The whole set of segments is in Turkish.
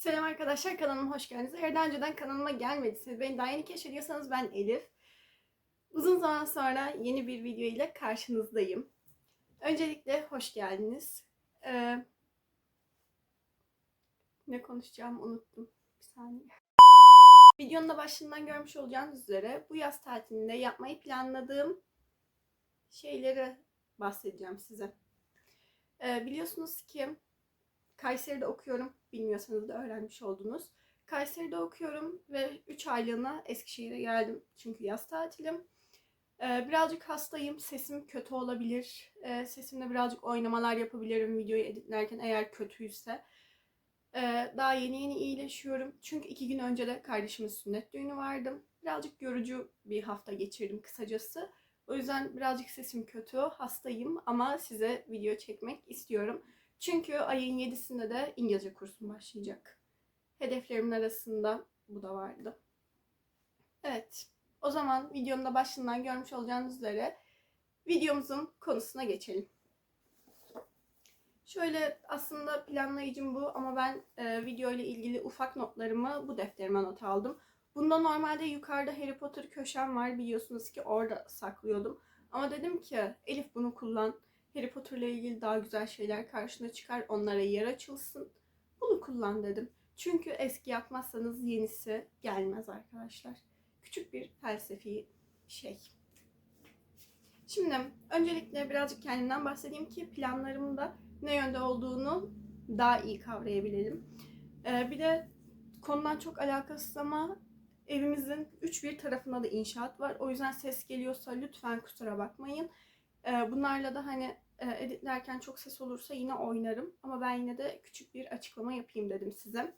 Selam arkadaşlar kanalıma hoş geldiniz. Eğer daha önceden kanalıma gelmediyseniz, beni daha yeni keşfediyorsanız ben Elif. Uzun zaman sonra yeni bir video ile karşınızdayım. Öncelikle hoş geldiniz. Ee, ne konuşacağımı unuttum. Bir saniye. Videonun da başından görmüş olacağınız üzere bu yaz tatilinde yapmayı planladığım şeyleri bahsedeceğim size. Ee, biliyorsunuz ki Kayseri'de okuyorum. Bilmiyorsanız da öğrenmiş oldunuz. Kayseri'de okuyorum ve 3 aylığına Eskişehir'e geldim. Çünkü yaz tatilim. Ee, birazcık hastayım. Sesim kötü olabilir. Ee, sesimde birazcık oynamalar yapabilirim videoyu editlerken eğer kötüyse. Ee, daha yeni yeni iyileşiyorum. Çünkü iki gün önce de kardeşimin sünnet düğünü vardı. Birazcık yorucu bir hafta geçirdim kısacası. O yüzden birazcık sesim kötü, hastayım ama size video çekmek istiyorum. Çünkü ayın 7'sinde de İngilizce kursum başlayacak. Hedeflerimin arasında bu da vardı. Evet, o zaman videonun da başından görmüş olacağınız üzere videomuzun konusuna geçelim. Şöyle aslında planlayıcım bu ama ben e, video ile ilgili ufak notlarımı bu defterime not aldım. Bunda normalde yukarıda Harry Potter köşem var biliyorsunuz ki orada saklıyordum. Ama dedim ki Elif bunu kullan. Harry Potter ile ilgili daha güzel şeyler karşına çıkar. Onlara yer açılsın. Bunu kullan dedim. Çünkü eski yapmazsanız yenisi gelmez arkadaşlar. Küçük bir felsefi şey. Şimdi öncelikle birazcık kendimden bahsedeyim ki planlarımda ne yönde olduğunu daha iyi kavrayabilelim. Ee, bir de konudan çok alakasız ama evimizin üç bir tarafında da inşaat var. O yüzden ses geliyorsa lütfen kusura bakmayın. Ee, bunlarla da hani e, editlerken çok ses olursa yine oynarım. Ama ben yine de küçük bir açıklama yapayım dedim size.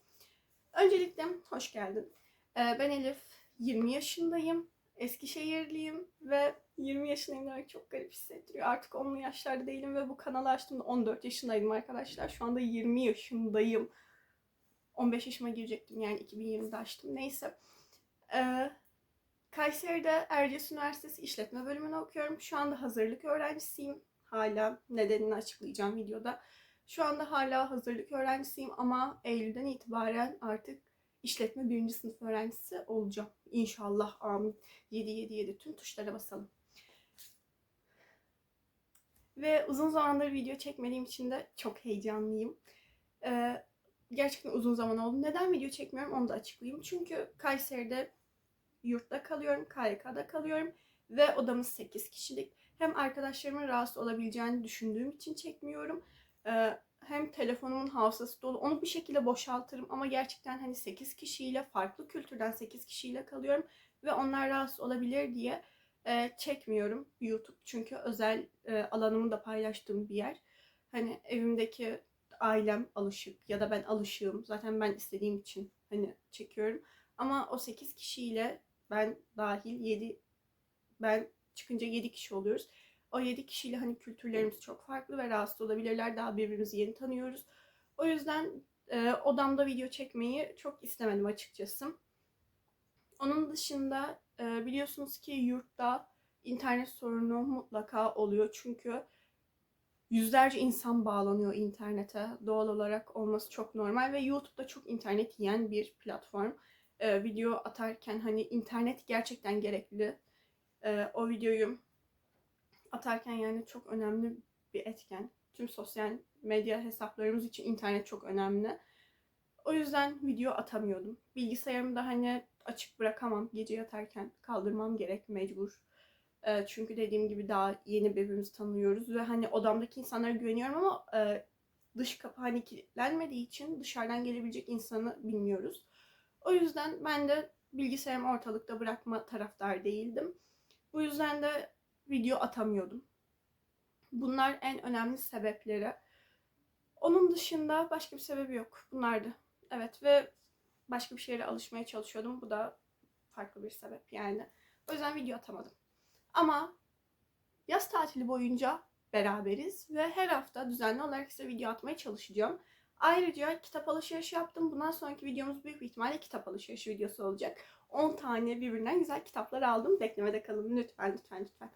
Öncelikle hoş geldin. Ee, ben Elif, 20 yaşındayım. Eskişehirliyim ve 20 yaşındayım demek çok garip hissettiriyor. Artık 10'lu yaşlarda değilim ve bu kanalı açtığımda 14 yaşındaydım arkadaşlar. Şu anda 20 yaşındayım. 15 yaşıma girecektim yani 2020'de açtım. Neyse. Ee, Kayseri'de Erciyes Üniversitesi İşletme Bölümünü okuyorum. Şu anda hazırlık öğrencisiyim. Hala nedenini açıklayacağım videoda. Şu anda hala hazırlık öğrencisiyim ama Eylül'den itibaren artık işletme birinci sınıf öğrencisi olacağım. İnşallah amin. 7 7 7 tüm tuşlara basalım. Ve uzun zamandır video çekmediğim için de çok heyecanlıyım. Ee, gerçekten uzun zaman oldu. Neden video çekmiyorum onu da açıklayayım. Çünkü Kayseri'de yurtta kalıyorum, KYK'da kalıyorum ve odamız 8 kişilik. Hem arkadaşlarımın rahatsız olabileceğini düşündüğüm için çekmiyorum. Hem telefonumun hafızası dolu. Onu bir şekilde boşaltırım ama gerçekten hani 8 kişiyle farklı kültürden 8 kişiyle kalıyorum ve onlar rahatsız olabilir diye çekmiyorum YouTube. Çünkü özel e, alanımı da paylaştığım bir yer. Hani evimdeki ailem alışık ya da ben alışığım. Zaten ben istediğim için hani çekiyorum. Ama o 8 kişiyle ben dahil 7 ben çıkınca 7 kişi oluyoruz. O 7 kişiyle hani kültürlerimiz çok farklı ve rahatsız olabilirler. Daha birbirimizi yeni tanıyoruz. O yüzden e, odamda video çekmeyi çok istemedim açıkçası. Onun dışında e, biliyorsunuz ki yurtta internet sorunu mutlaka oluyor. Çünkü yüzlerce insan bağlanıyor internete. Doğal olarak olması çok normal ve YouTube'da çok internet yiyen bir platform. E, video atarken hani internet gerçekten gerekli. E, o videoyu atarken yani çok önemli bir etken. Tüm sosyal medya hesaplarımız için internet çok önemli. O yüzden video atamıyordum. Bilgisayarımı da hani açık bırakamam. Gece yatarken kaldırmam gerek mecbur. E, çünkü dediğim gibi daha yeni birbirimizi tanıyoruz ve hani odamdaki insanlara güveniyorum ama e, dış kapı hani kilitlenmediği için dışarıdan gelebilecek insanı bilmiyoruz. O yüzden ben de bilgisayarımı ortalıkta bırakma taraftar değildim. Bu yüzden de video atamıyordum. Bunlar en önemli sebepleri. Onun dışında başka bir sebebi yok. Bunlardı. Evet ve başka bir şeylere alışmaya çalışıyordum. Bu da farklı bir sebep yani. O yüzden video atamadım. Ama yaz tatili boyunca beraberiz ve her hafta düzenli olarak size video atmaya çalışacağım. Ayrıca kitap alışverişi yaptım. Bundan sonraki videomuz büyük bir ihtimalle kitap alışverişi videosu olacak. 10 tane birbirinden güzel kitaplar aldım. Beklemede kalın lütfen lütfen lütfen.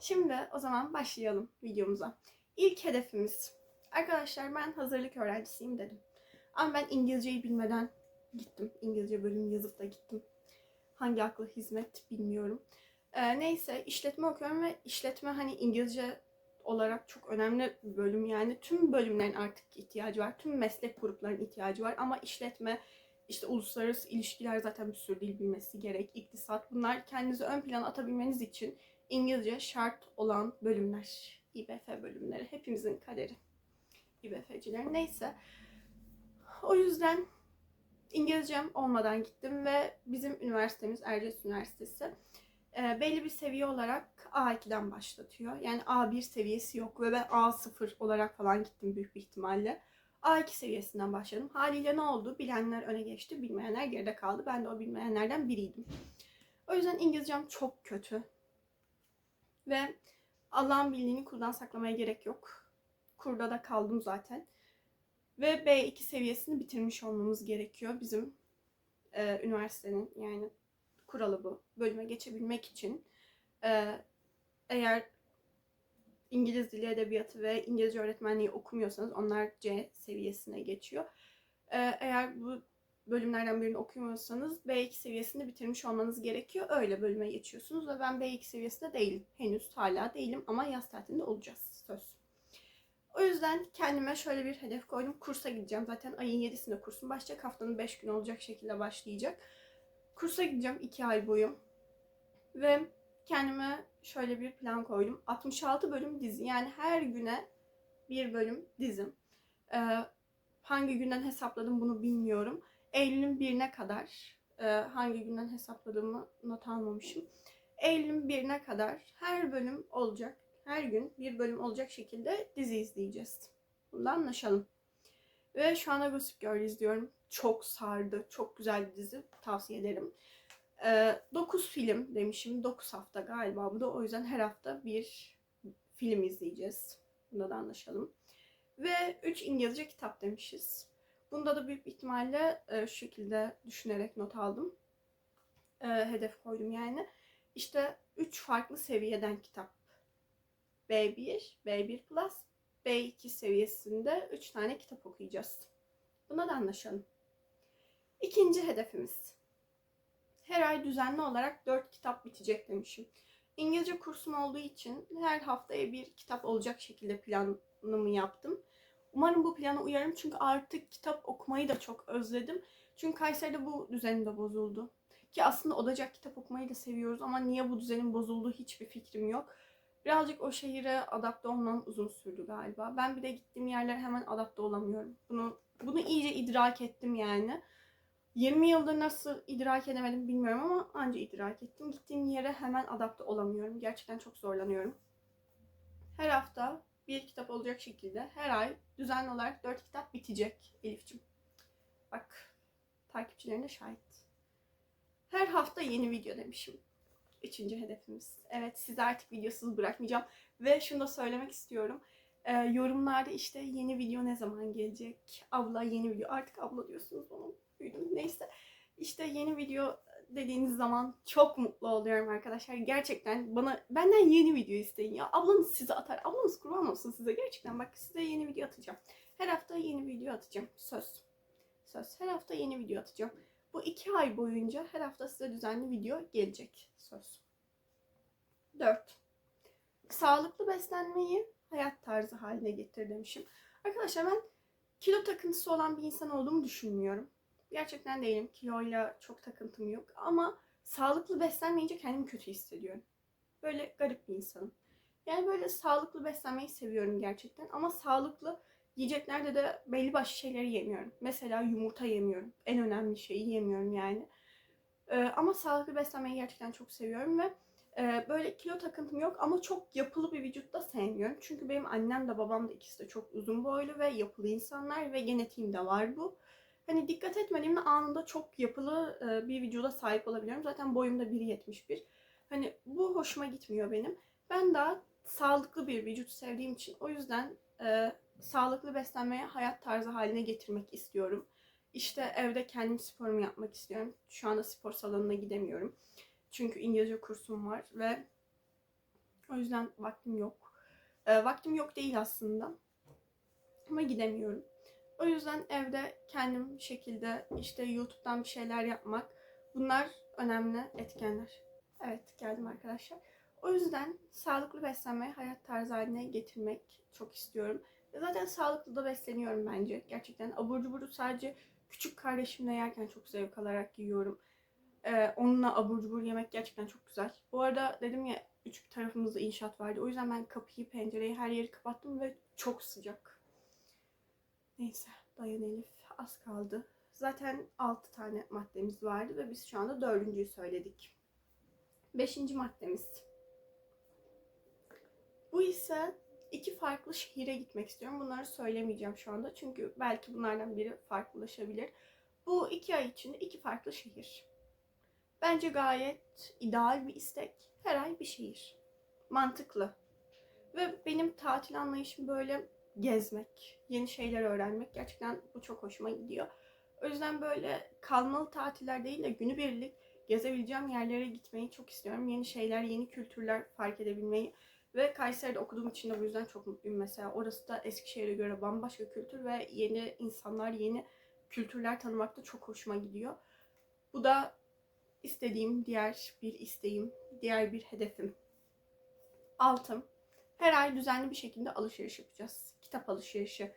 Şimdi o zaman başlayalım videomuza. İlk hedefimiz. Arkadaşlar ben hazırlık öğrencisiyim dedim. Ama ben İngilizceyi bilmeden gittim. İngilizce bölüm yazıp da gittim. Hangi akla hizmet bilmiyorum. Ee, neyse işletme okuyorum ve işletme hani İngilizce olarak çok önemli bir bölüm yani. Tüm bölümlerin artık ihtiyacı var. Tüm meslek gruplarının ihtiyacı var. Ama işletme, işte uluslararası ilişkiler zaten bir sürü dil bilmesi gerek. İktisat bunlar kendinizi ön plana atabilmeniz için İngilizce şart olan bölümler. İBF bölümleri. Hepimizin kaderi. İBF'cilerin. Neyse. O yüzden İngilizcem olmadan gittim ve bizim üniversitemiz Erciyes Üniversitesi e, belli bir seviye olarak A2'den başlatıyor. Yani A1 seviyesi yok ve ben A0 olarak falan gittim büyük bir ihtimalle. A2 seviyesinden başladım. Haliyle ne oldu? Bilenler öne geçti, bilmeyenler geride kaldı. Ben de o bilmeyenlerden biriydim. O yüzden İngilizcem çok kötü. Ve Allah'ın bildiğini kurdan saklamaya gerek yok. Kurda da kaldım zaten. Ve B2 seviyesini bitirmiş olmamız gerekiyor bizim e, üniversitenin yani kuralı bu. Bölüme geçebilmek için e, eğer İngiliz dili edebiyatı ve İngilizce öğretmenliği okumuyorsanız onlar C seviyesine geçiyor. E, eğer bu bölümlerden birini okumuyorsanız B2 seviyesini bitirmiş olmanız gerekiyor. Öyle bölüme geçiyorsunuz ve ben B2 seviyesinde değilim. Henüz hala değilim ama yaz tatilinde olacağız. Söz. O yüzden kendime şöyle bir hedef koydum. Kursa gideceğim. Zaten ayın 7'sinde kursum başlayacak. Haftanın 5 günü olacak şekilde başlayacak. Kursa gideceğim 2 ay boyu. Ve kendime şöyle bir plan koydum. 66 bölüm dizi. Yani her güne bir bölüm dizim. Ee, hangi günden hesapladım bunu bilmiyorum. Eylül'ün birine kadar e, hangi günden hesapladığımı not almamışım. Eylül'ün birine kadar her bölüm olacak. Her gün bir bölüm olacak şekilde dizi izleyeceğiz. Bundan anlaşalım. Ve şu anda Gossip Girl izliyorum. Çok sardı. Çok güzel bir dizi. Tavsiye ederim. Ee, 9 film demişim. 9 hafta galiba bu da. O yüzden her hafta bir film izleyeceğiz. Bunda da anlaşalım. Ve 3 İngilizce kitap demişiz. Bunda da büyük ihtimalle e, şu şekilde düşünerek not aldım. E, hedef koydum yani. İşte 3 farklı seviyeden kitap. B1, B1 Plus, B2 seviyesinde 3 tane kitap okuyacağız. Buna da anlaşalım. İkinci hedefimiz. Her ay düzenli olarak 4 kitap bitecek demişim. İngilizce kursum olduğu için her haftaya bir kitap olacak şekilde planımı yaptım. Umarım bu plana uyarım çünkü artık kitap okumayı da çok özledim. Çünkü Kayseri'de bu düzenim de bozuldu. Ki aslında odacak kitap okumayı da seviyoruz ama niye bu düzenin bozulduğu hiçbir fikrim yok. Birazcık o şehire adapte olmam uzun sürdü galiba. Ben bir de gittiğim yerlere hemen adapte olamıyorum. Bunu bunu iyice idrak ettim yani. 20 yıldır nasıl idrak edemedim bilmiyorum ama anca idrak ettim. Gittiğim yere hemen adapte olamıyorum. Gerçekten çok zorlanıyorum. Her hafta bir kitap olacak şekilde her ay düzenli olarak 4 kitap bitecek Elif'ciğim. Bak takipçilerin şahit. Her hafta yeni video demişim. Üçüncü hedefimiz. Evet sizi artık videosuz bırakmayacağım. Ve şunu da söylemek istiyorum. Ee, yorumlarda işte yeni video ne zaman gelecek? Abla yeni video. Artık abla diyorsunuz onu. Büyüdüm. Neyse. İşte yeni video dediğiniz zaman çok mutlu oluyorum arkadaşlar. Gerçekten bana benden yeni video isteyin ya. Ablanız size atar. Ablanız kurban olsun size. Gerçekten bak size yeni video atacağım. Her hafta yeni video atacağım. Söz. Söz. Her hafta yeni video atacağım. Bu iki ay boyunca her hafta size düzenli video gelecek. Söz. 4. Sağlıklı beslenmeyi hayat tarzı haline getir demişim. Arkadaşlar ben kilo takıntısı olan bir insan olduğumu düşünmüyorum. Gerçekten değilim. Kiloyla çok takıntım yok. Ama sağlıklı beslenmeyince kendimi kötü hissediyorum. Böyle garip bir insanım. Yani böyle sağlıklı beslenmeyi seviyorum gerçekten. Ama sağlıklı yiyeceklerde de belli başlı şeyleri yemiyorum. Mesela yumurta yemiyorum. En önemli şeyi yemiyorum yani. Ee, ama sağlıklı beslenmeyi gerçekten çok seviyorum ve e, böyle kilo takıntım yok ama çok yapılı bir vücut da sevmiyorum. Çünkü benim annem de babam da ikisi de çok uzun boylu ve yapılı insanlar ve genetiğimde var bu. Hani dikkat etmediğimde anında çok yapılı e, bir vücuda sahip olabiliyorum. Zaten boyum da 1.71. Hani bu hoşuma gitmiyor benim. Ben daha sağlıklı bir vücut sevdiğim için o yüzden e, sağlıklı beslenmeye hayat tarzı haline getirmek istiyorum. İşte evde kendim sporumu yapmak istiyorum. Şu anda spor salonuna gidemiyorum. Çünkü İngilizce kursum var ve o yüzden vaktim yok. E, vaktim yok değil aslında. Ama gidemiyorum. O yüzden evde kendim şekilde işte YouTube'dan bir şeyler yapmak bunlar önemli etkenler. Evet geldim arkadaşlar. O yüzden sağlıklı beslenmeyi hayat tarzı haline getirmek çok istiyorum. Zaten sağlıklı da besleniyorum bence. Gerçekten abur cuburu sadece küçük kardeşimle yerken çok zevk alarak yiyorum. Ee, onunla abur cubur yemek gerçekten çok güzel. Bu arada dedim ya üç tarafımızda inşaat vardı. O yüzden ben kapıyı, pencereyi, her yeri kapattım ve çok sıcak. Neyse dayan Elif az kaldı. Zaten 6 tane maddemiz vardı ve biz şu anda dördüncüyü söyledik. Beşinci maddemiz. Bu ise iki farklı şehire gitmek istiyorum. Bunları söylemeyeceğim şu anda çünkü belki bunlardan biri farklılaşabilir. Bu iki ay içinde iki farklı şehir. Bence gayet ideal bir istek. Her ay bir şehir. Mantıklı. Ve benim tatil anlayışım böyle gezmek, yeni şeyler öğrenmek. Gerçekten bu çok hoşuma gidiyor. O yüzden böyle kalmalı tatiller değil de günübirlik gezebileceğim yerlere gitmeyi çok istiyorum. Yeni şeyler, yeni kültürler fark edebilmeyi. Ve Kayseri'de okuduğum için de bu yüzden çok mutluyum mesela. Orası da Eskişehir'e göre bambaşka kültür ve yeni insanlar, yeni kültürler tanımakta çok hoşuma gidiyor. Bu da istediğim diğer bir isteğim, diğer bir hedefim. Altım. Her ay düzenli bir şekilde alışveriş yapacağız. Kitap alışverişi.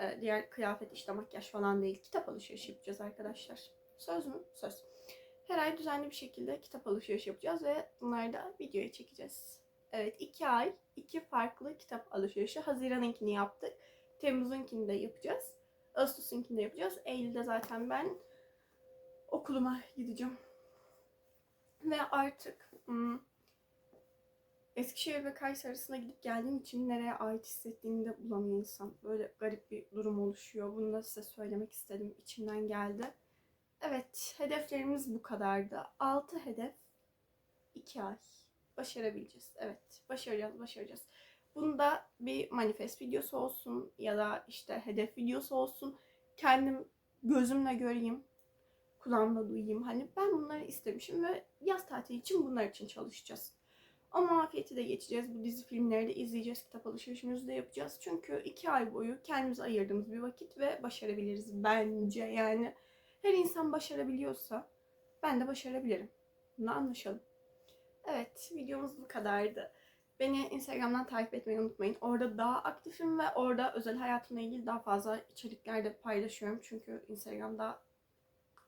Ee, diğer kıyafet, işte makyaj falan değil. Kitap alışverişi yapacağız arkadaşlar. Söz mü? Söz. Her ay düzenli bir şekilde kitap alışverişi yapacağız ve bunları da videoya çekeceğiz. Evet iki ay iki farklı kitap alışverişi. Haziran'ınkini yaptık. Temmuz'unkini de yapacağız. Ağustos'unkini de yapacağız. Eylül'de zaten ben okuluma gideceğim. Ve artık hmm, Eskişehir ve Kayseri arasında gidip geldiğim için nereye ait hissettiğini de bulamıyor insan. Böyle garip bir durum oluşuyor. Bunu da size söylemek istedim. İçimden geldi. Evet, hedeflerimiz bu kadardı. 6 hedef, 2 ay. Başarabileceğiz. Evet, başaracağız, başaracağız. Bunda bir manifest videosu olsun ya da işte hedef videosu olsun. Kendim gözümle göreyim, kulağımla duyayım. Hani ben bunları istemişim ve yaz tatili için bunlar için çalışacağız. Ama afiyeti de geçeceğiz. Bu dizi filmleri de izleyeceğiz. Kitap alışverişimizi de yapacağız. Çünkü iki ay boyu kendimize ayırdığımız bir vakit ve başarabiliriz bence. Yani her insan başarabiliyorsa ben de başarabilirim. Bunu anlaşalım. Evet videomuz bu kadardı. Beni Instagram'dan takip etmeyi unutmayın. Orada daha aktifim ve orada özel hayatımla ilgili daha fazla içerikler de paylaşıyorum. Çünkü Instagram'da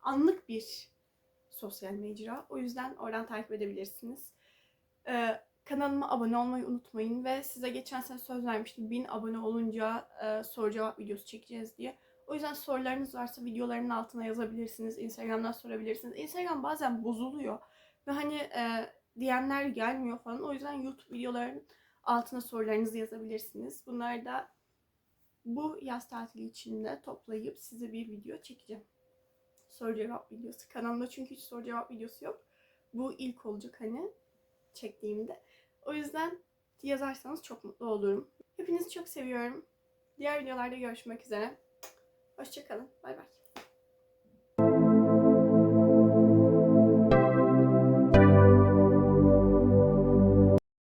anlık bir sosyal mecra. O yüzden oradan takip edebilirsiniz. Ee, kanalıma abone olmayı unutmayın ve size geçen sene söz vermiştim 1000 abone olunca e, soru cevap videosu çekeceğiz diye. O yüzden sorularınız varsa videoların altına yazabilirsiniz. Instagram'dan sorabilirsiniz. Instagram bazen bozuluyor ve hani e, DM'ler gelmiyor falan. O yüzden YouTube videoların altına sorularınızı yazabilirsiniz. Bunları da bu yaz tatili içinde toplayıp size bir video çekeceğim. Soru cevap videosu. Kanalımda çünkü hiç soru cevap videosu yok. Bu ilk olacak hani çektiğimde. O yüzden yazarsanız çok mutlu olurum. Hepinizi çok seviyorum. Diğer videolarda görüşmek üzere. Hoşçakalın. Bay bay.